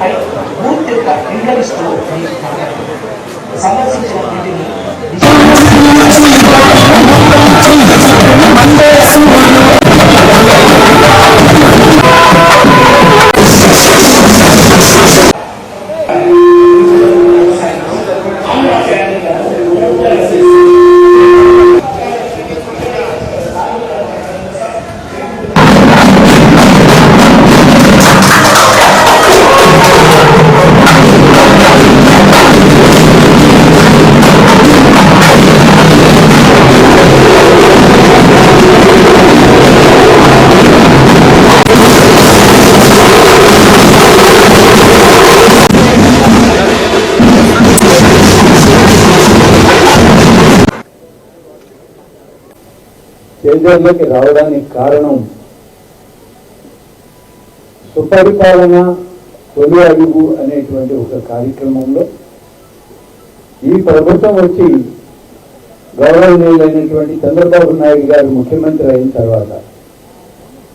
పూర్తిగా ఇంటరిస్తూ సందర్శించిన వీటిని కేంద్రంలోకి రావడానికి కారణం. సుపరిపాలన తొలి అడుగు అనేటువంటి ఒక కార్యక్రమంలో ఈ ప్రభుత్వం వచ్చి గౌరవనీయులైనటువంటి చంద్రబాబు నాయుడు గారు ముఖ్యమంత్రి అయిన తర్వాత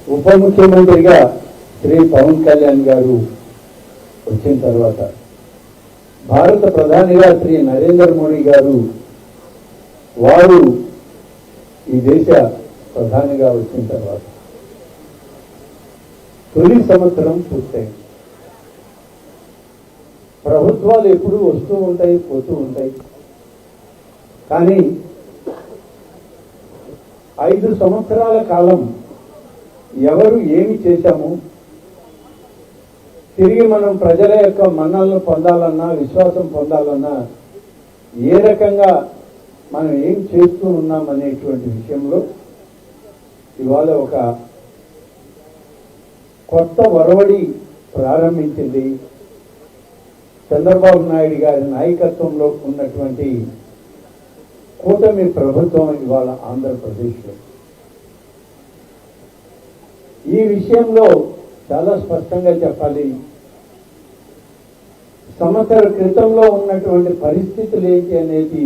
ఉప ముఖ్యమంత్రిగా శ్రీ పవన్ కళ్యాణ్ గారు వచ్చిన తర్వాత భారత ప్రధానిగా శ్రీ నరేంద్ర మోడీ గారు వారు ఈ దేశ ప్రధానిగా వచ్చిన తర్వాత తొలి సంవత్సరం పూర్తయింది. ప్రభుత్వాలు ఎప్పుడూ వస్తూ ఉంటాయి పోతూ ఉంటాయి. కానీ ఐదు సంవత్సరాల కాలం ఎవరు ఏమి చేశాము? తిరిగి మనం ప్రజల యొక్క మన్నలను పొందాలన్నా విశ్వాసం పొందాలన్నా ఏ రకంగా మనం ఏం చేస్తూ ఉన్నాం అనేటువంటి విషయంలో ఇవాళ ఒక కొత్త ఒరవడి ప్రారంభించింది. చంద్రబాబు నాయుడు గారి నాయకత్వంలో ఉన్నటువంటి కూటమి ప్రభుత్వం ఇవాళ ఆంధ్రప్రదేశ్లో. ఈ విషయంలో చాలా స్పష్టంగా చెప్పాలి. సంవత్సర క్రితంలో ఉన్నటువంటి పరిస్థితులు ఏంటి అనేది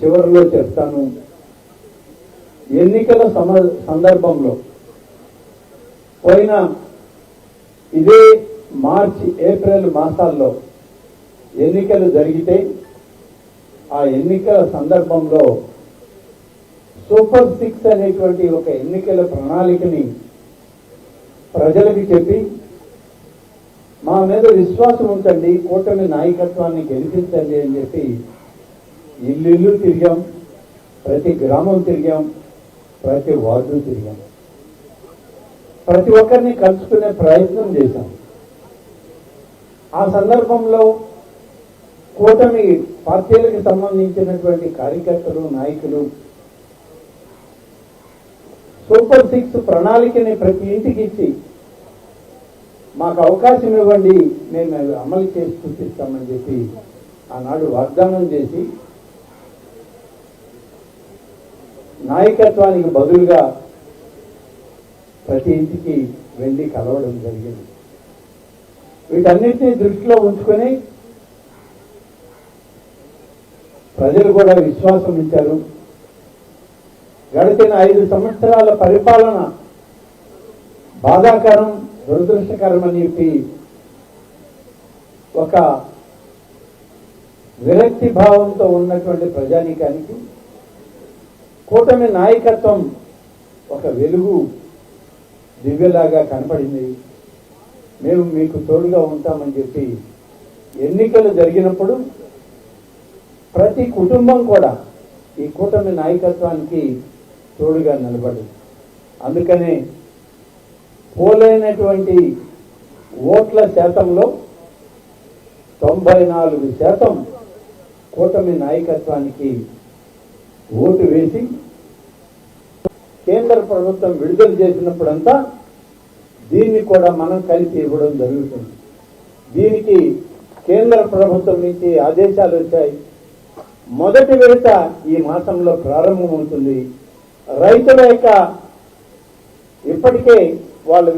చివరిలో చెప్తాను. ఎన్నికల సమ సందర్భంలో పోయిన ఇదే మార్చి ఏప్రిల్ మాసాల్లో ఎన్నికలు జరిగితే ఆ ఎన్నికల సందర్భంలో సూపర్ సిక్స్ అనేటువంటి ఒక ఎన్నికల ప్రణాళికని ప్రజలకు చెప్పి మా మీద విశ్వాసం ఉంచండి కూటమి నాయకత్వాన్ని గెలిపించండి అని చెప్పి ఇల్లు తిరిగాం ప్రతి గ్రామం తిరిగాం. ప్రతి వార్డు తిరిగాం. ప్రతి ఒక్కరిని కలుసుకునే ప్రయత్నం చేశాం. ఆ సందర్భంలో కూటమి పార్టీలకు సంబంధించినటువంటి కార్యకర్తలు నాయకులు సూపర్ సిక్స్ ప్రణాళికని ప్రతి ఇంటికి ఇచ్చి మాకు అవకాశం ఇవ్వండి మేము అమలు చేసి చూపిస్తామని చెప్పి ఆనాడు వాగ్దానం చేసి నాయకత్వానికి బదులుగా ప్రతి ఇంటికి వెళ్ళి కలవడం జరిగింది. వీటన్నిటిని దృష్టిలో ఉంచుకొని ప్రజలు కూడా విశ్వాసం ఇచ్చారు. గడిచిన ఐదు సంవత్సరాల పరిపాలన బాధాకరం దురదృష్టకరం అని చెప్పి ఒక విరక్తి భావంతో ఉన్నటువంటి ప్రజానీకానికి కూటమి నాయకత్వం ఒక వెలుగు దివ్యలాగా కనపడింది. మేము మీకు తోడుగా ఉంటామని చెప్పి ఎన్నికలు జరిగినప్పుడు ప్రతి కుటుంబం కూడా ఈ కూటమి నాయకత్వానికి తోడుగా నిలబడి అందుకనే పోలైనటువంటి ఓట్ల శాతంలో తొంభై నాలుగు శాతం కూటమి నాయకత్వానికి ఓటు వేసి కేంద్ర ప్రభుత్వం విడుదల చేసినప్పుడంతా దీన్ని కూడా మనం కలిసి ఇవ్వడం జరుగుతుంది. దీనికి కేంద్ర ప్రభుత్వం నుంచి ఆదేశాలు వచ్చాయి. మొదటి విడత ఈ మాసంలో ప్రారంభమవుతుంది. రైతుల యొక్క ఇప్పటికే వాళ్ళు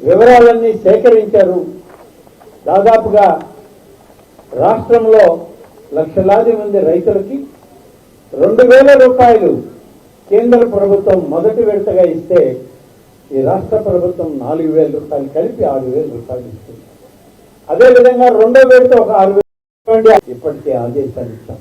వివరాలన్నీ సేకరించారు. దాదాపుగా రాష్ట్రంలో లక్షలాది మంది రైతులకి రెండు వేల రూపాయలు కేంద్ర ప్రభుత్వం మొదటి విడతగా ఇస్తే ఈ రాష్ట్ర ప్రభుత్వం నాలుగు వేల రూపాయలు కలిపి ఆరు వేల రూపాయలు ఇస్తుంది. అదేవిధంగా రెండో విడత ఒక ఆరు వేలు ఇప్పటికే ఆదేశాలు ఇస్తాం